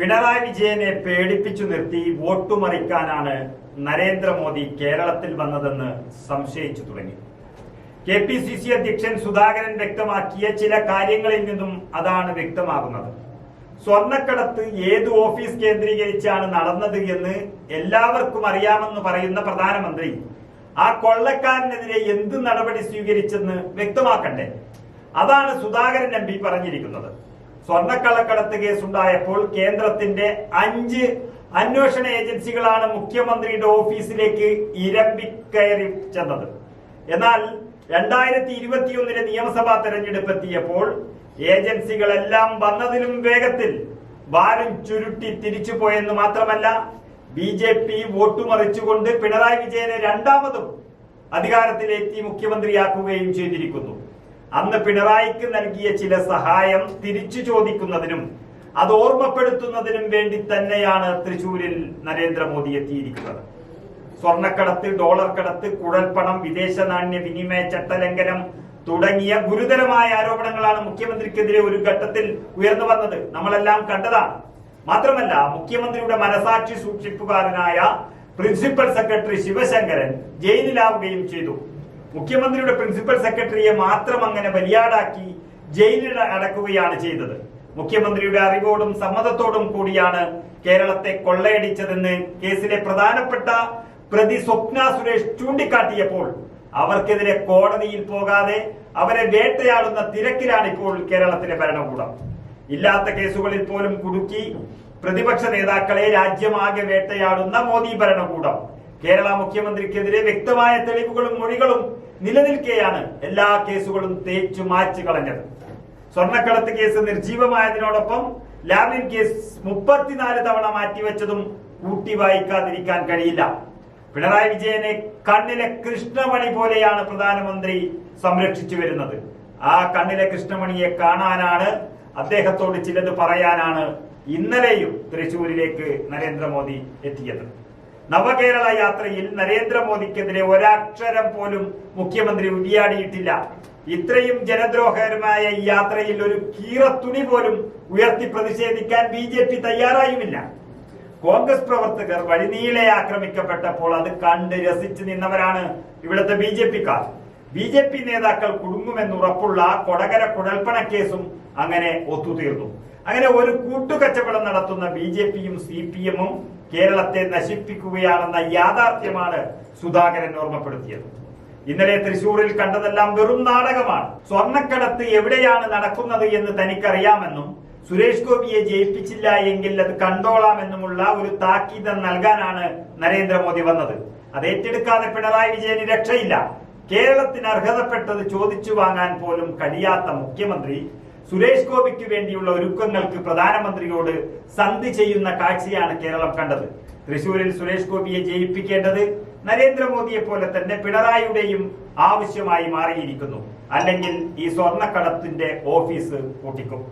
പിണറായി വിജയനെ പേടിപ്പിച്ചു നിർത്തി വോട്ടു മറിക്കാനാണ് നരേന്ദ്രമോദി കേരളത്തിൽ വന്നതെന്ന് സംശയിച്ചു തുടങ്ങി. കെ പി സി സി അധ്യക്ഷൻ സുധാകരൻ വ്യക്തമാക്കിയ ചില കാര്യങ്ങളിൽ നിന്നും അതാണ് വ്യക്തമാകുന്നത്. സ്വർണക്കടത്ത് ഏത് ഓഫീസ് കേന്ദ്രീകരിച്ചാണ് നടന്നത് എന്ന് എല്ലാവർക്കും അറിയാമെന്ന് പറയുന്ന പ്രധാനമന്ത്രി ആ കൊള്ളക്കാരനെതിരെ എന്ത് നടപടി സ്വീകരിച്ചെന്ന് വ്യക്തമാക്കണ്ടേ? അതാണ് സുധാകരൻ എം പി പറഞ്ഞിരിക്കുന്നത്. സ്വർണക്കള്ളക്കടത്ത് കേസുണ്ടായപ്പോൾ കേന്ദ്രത്തിന്റെ അഞ്ച് അന്വേഷണ ഏജൻസികളാണ് മുഖ്യമന്ത്രിയുടെ ഓഫീസിലേക്ക് ഇരമ്പിക്കയറി ചെന്നത്. എന്നാൽ രണ്ടായിരത്തി ഇരുപത്തിയൊന്നിലെ നിയമസഭാ തെരഞ്ഞെടുപ്പ് എത്തിയപ്പോൾ ഏജൻസികളെല്ലാം വന്നതിലും വേഗത്തിൽ ഭാരം ചുരുട്ടി തിരിച്ചു പോയെന്ന് മാത്രമല്ല ബി ജെ പി വോട്ടുമറിച്ചുകൊണ്ട് പിണറായി വിജയനെ രണ്ടാമതും അധികാരത്തിലെത്തി മുഖ്യമന്ത്രിയാക്കുകയും ചെയ്തിരിക്കുന്നു. അന്ന് പിണറായിക്ക് നൽകിയ ചില സഹായം തിരിച്ചു ചോദിക്കുന്നതിനും അത് ഓർമ്മപ്പെടുത്തുന്നതിനും വേണ്ടി തന്നെയാണ് തൃശൂരിൽ നരേന്ദ്രമോദി എത്തിയിരിക്കുന്നത്. സ്വർണക്കടത്ത് ഡോളർ കടത്ത് കുഴൽപ്പണം വിദേശ നാണ്യ വിനിമയ ചട്ടലംഘനം തുടങ്ങിയ ഗുരുതരമായ ആരോപണങ്ങളാണ് മുഖ്യമന്ത്രിക്കെതിരെ ഒരു ഘട്ടത്തിൽ ഉയർന്നു വന്നത്. നമ്മളെല്ലാം കണ്ടതാണ്. മാത്രമല്ല മുഖ്യമന്ത്രിയുടെ മനസാക്ഷി സൂക്ഷിപ്പുകാരനായ പ്രിൻസിപ്പൽ സെക്രട്ടറി ശിവശങ്കരൻ ജയിലിലാവുകയും ചെയ്തു. മുഖ്യമന്ത്രിയുടെ പ്രിൻസിപ്പൽ സെക്രട്ടറിയെ മാത്രം അങ്ങനെ ബലിയാടാക്കി ജയിലിൽ അടക്കുകയാണ് ചെയ്തത്. മുഖ്യമന്ത്രിയുടെ അറിവോടും സമ്മതത്തോടും കൂടിയാണ് കേരളത്തെ കൊള്ളയടിച്ചതെന്ന് കേസിലെ പ്രധാനപ്പെട്ട പ്രതി സ്വപ്ന സുരേഷ് ചൂണ്ടിക്കാട്ടിയപ്പോൾ അവർക്കെതിരെ കോടതിയിൽ പോകാതെ അവരെ വേട്ടയാടുന്ന തിരക്കിലാണ് ഇപ്പോൾ കേരളത്തിലെ ഭരണകൂടം. ഇല്ലാത്ത കേസുകളിൽ പോലും കുടുക്കി പ്രതിപക്ഷ നേതാക്കളെ രാജ്യമാകെ വേട്ടയാടുന്ന മോദി ഭരണകൂടം. കേരള മുഖ്യമന്ത്രിക്കെതിരെ വ്യക്തമായ തെളിവുകളും മൊഴികളും നിലനിൽക്കെയാണ് എല്ലാ കേസുകളും തേച്ചു മാച്ചു കളഞ്ഞത്. സ്വർണക്കടത്ത് കേസ് നിർജീവമായതിനോടൊപ്പം ലാവ്ലിൻ കേസ് മുപ്പത്തിനാല് തവണ മാറ്റിവെച്ചതും കൂട്ടി വായിക്കാതിരിക്കാൻ കഴിയില്ല. പിണറായി വിജയനെ കണ്ണിലെ കൃഷ്ണമണി പോലെയാണ് പ്രധാനമന്ത്രി സംരക്ഷിച്ചു വരുന്നത്. ആ കണ്ണിലെ കൃഷ്ണമണിയെ കാണാനാണ് അദ്ദേഹത്തോട് ചിലത് പറയാനാണ് ഇന്നലെയും തൃശൂരിലേക്ക് നരേന്ദ്രമോദി എത്തിയത്. നവകേരള യാത്രയിൽ നരേന്ദ്രമോദിക്കെതിരെ ഒരക്ഷരം പോലും മുഖ്യമന്ത്രി ഉരിയാടിയിട്ടില്ല. ഇത്രയും ജനദ്രോഹകരമായ ഈ യാത്രയിൽ ഒരു കീറത്തുണി പോലും ഉയർത്തി പ്രതിഷേധിക്കാൻ ബി ജെ പി തയ്യാറായുമില്ല. കോൺഗ്രസ് പ്രവർത്തകർ വഴിനീളെ ആക്രമിക്കപ്പെട്ടപ്പോൾ അത് കണ്ട് രസിച്ചു നിന്നവരാണ് ഇവിടുത്തെ ബി ജെ പിക്കാർ ബി ജെ പി നേതാക്കൾ കുടുങ്ങുമെന്ന് ഉറപ്പുള്ള കൊടകര കുഴൽപ്പണ കേസും അങ്ങനെ ഒത്തുതീർന്നു. അങ്ങനെ ഒരു കൂട്ടുകച്ചവടം നടത്തുന്ന ബി ജെ പിയും സി പി എമ്മും കേരളത്തെ നശിപ്പിക്കുകയാണെന്ന യാഥാർത്ഥ്യമാണ് സുധാകരൻ ഓർമ്മപ്പെടുത്തിയത്. ഇന്നലെ തൃശൂരിൽ കണ്ടതെല്ലാം വെറും നാടകമാണ്. സ്വർണക്കടത്ത് എവിടെയാണ് നടക്കുന്നത് എന്ന് തനിക്കറിയാമെന്നും സുരേഷ് ഗോപിയെ ജയിപ്പിച്ചില്ല എങ്കിൽ അത് കണ്ടോളാമെന്നുമുള്ള ഒരു താക്കീത് നൽകാനാണ് നരേന്ദ്രമോദി വന്നത്. അത് ഏറ്റെടുക്കാതെ പിണറായി വിജയന് രക്ഷയില്ല. കേരളത്തിന് അർഹതപ്പെട്ടത് ചോദിച്ചു വാങ്ങാൻ പോലും കഴിയാത്ത മുഖ്യമന്ത്രി സുരേഷ് ഗോപിക്ക് വേണ്ടിയുള്ള ഒരുക്കങ്ങൾക്ക് പ്രധാനമന്ത്രിയോട് സന്ധി ചെയ്യുന്ന കാഴ്ചയാണ് കേരളം കണ്ടത്. തൃശൂരിൽ സുരേഷ് ഗോപിയെ ജയിപ്പിക്കേണ്ടത് നരേന്ദ്രമോദിയെ പോലെ തന്നെ പിണറായിയുടെയും ആവശ്യമായി മാറിയിരിക്കുന്നു. അല്ലെങ്കിൽ ഈ സ്വർണക്കടത്തിന്റെ ഓഫീസ് പൂട്ടിക്കും.